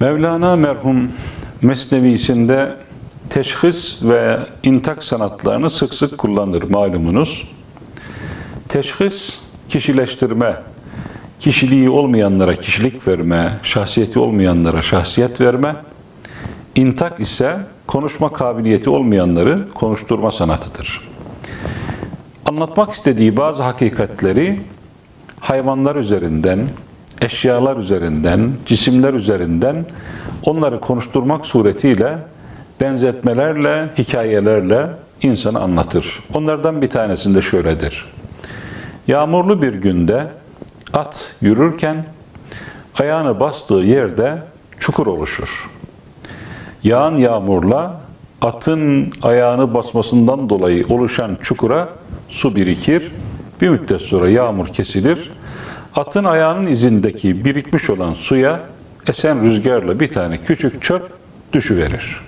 Mevlana merhum Mesnevisinde teşhis ve intak sanatlarını sık sık kullanır malumunuz. Teşhis, kişileştirme, kişiliği olmayanlara kişilik verme, şahsiyeti olmayanlara şahsiyet verme. İntak ise konuşma kabiliyeti olmayanları konuşturma sanatıdır. Anlatmak istediği bazı hakikatleri hayvanlar üzerinden, eşyalar üzerinden, cisimler üzerinden onları konuşturmak suretiyle benzetmelerle, hikayelerle insanı anlatır. Onlardan bir tanesinde şöyledir. Yağmurlu bir günde at yürürken ayağını bastığı yerde çukur oluşur. Yağan yağmurla atın ayağını basmasından dolayı oluşan çukura su birikir. Bir müddet sonra yağmur kesilir. Atın ayağının izindeki birikmiş olan suya esen rüzgarla bir tane küçük çöp düşüverir.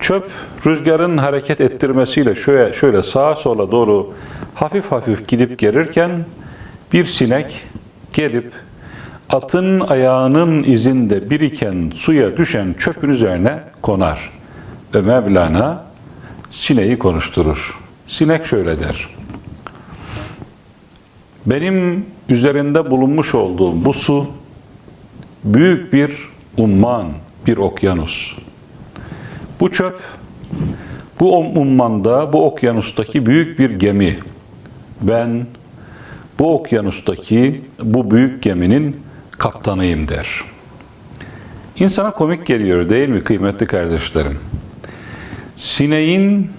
Çöp rüzgarın hareket ettirmesiyle şöyle, şöyle sağa sola doğru hafif hafif gidip gelirken bir sinek gelip atın ayağının izinde biriken suya düşen çöpün üzerine konar. Ve Mevlana sineği konuşturur. Sinek şöyle der. Benim üzerinde bulunmuş olduğum bu su büyük bir umman, bir okyanus. Bu çöp bu ummanda, bu okyanustaki büyük bir gemi. Ben bu okyanustaki bu büyük geminin kaptanıyım der. İnsana komik geliyor değil mi kıymetli kardeşlerim? Sineğin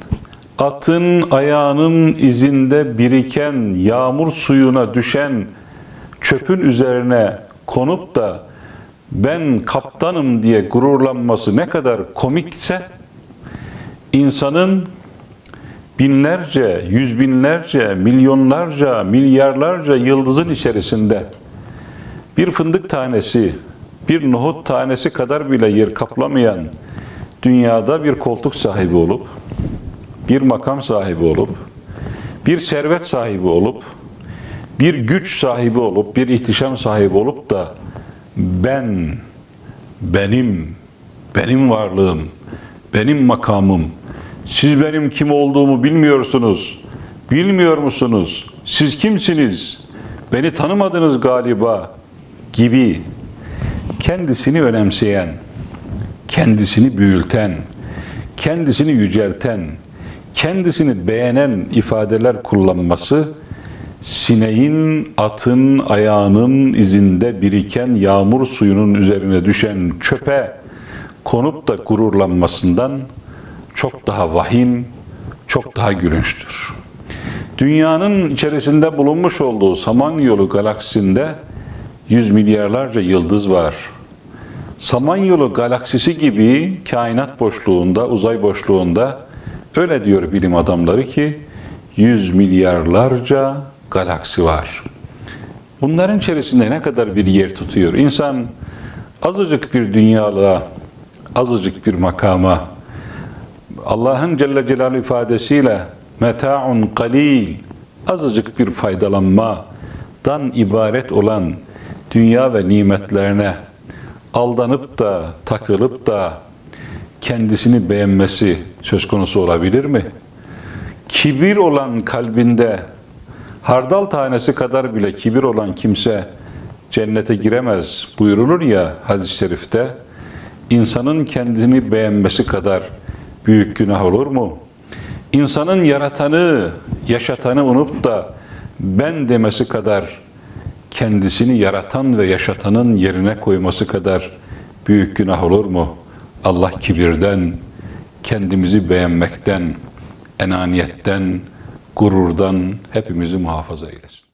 atın ayağının izinde biriken yağmur suyuna düşen çöpün üzerine konup da ben kaptanım diye gururlanması ne kadar komikse insanın binlerce, yüz binlerce, milyonlarca, milyarlarca yıldızın içerisinde bir fındık tanesi, bir nohut tanesi kadar bile yer kaplamayan dünyada bir koltuk sahibi olup, bir makam sahibi olup, bir servet sahibi olup, bir güç sahibi olup, bir ihtişam sahibi olup da ben, benim, benim varlığım, benim makamım, siz benim kim olduğumu bilmiyorsunuz, bilmiyor musunuz? Siz kimsiniz? Beni tanımadınız galiba gibi kendisini önemseyen, kendisini büyülten, kendisini yücelten, kendisini beğenen ifadeler kullanması sineğin atın ayağının izinde biriken yağmur suyunun üzerine düşen çöpe konup da gururlanmasından çok daha vahim, çok daha gülünçtür. Dünyanın içerisinde bulunmuş olduğu Samanyolu galaksisinde yüz milyarlarca yıldız var. Samanyolu galaksisi gibi kainat boşluğunda, uzay boşluğunda öyle diyor bilim adamları ki yüz milyarlarca galaksi var. Bunların içerisinde ne kadar bir yer tutuyor? İnsan azıcık bir dünyalığa, azıcık bir makama, Allah'ın Celle Celaluhu ifadesiyle meta'un kalil, azıcık bir faydalanmadan ibaret olan dünya ve nimetlerine aldanıp da, takılıp da kendisini beğenmesi söz konusu olabilir mi? Kibir olan kalbinde hardal tanesi kadar bile kibir olan kimse cennete giremez buyurulur ya hadis-i şerifte. İnsanın kendini beğenmesi kadar büyük günah olur mu? İnsanın yaratanı, yaşatanı unup da ben demesi kadar kendisini yaratan ve yaşatanın yerine koyması kadar büyük günah olur mu? Allah kibirden, kendimizi beğenmekten, enaniyetten, gururdan hepimizi muhafaza eylesin.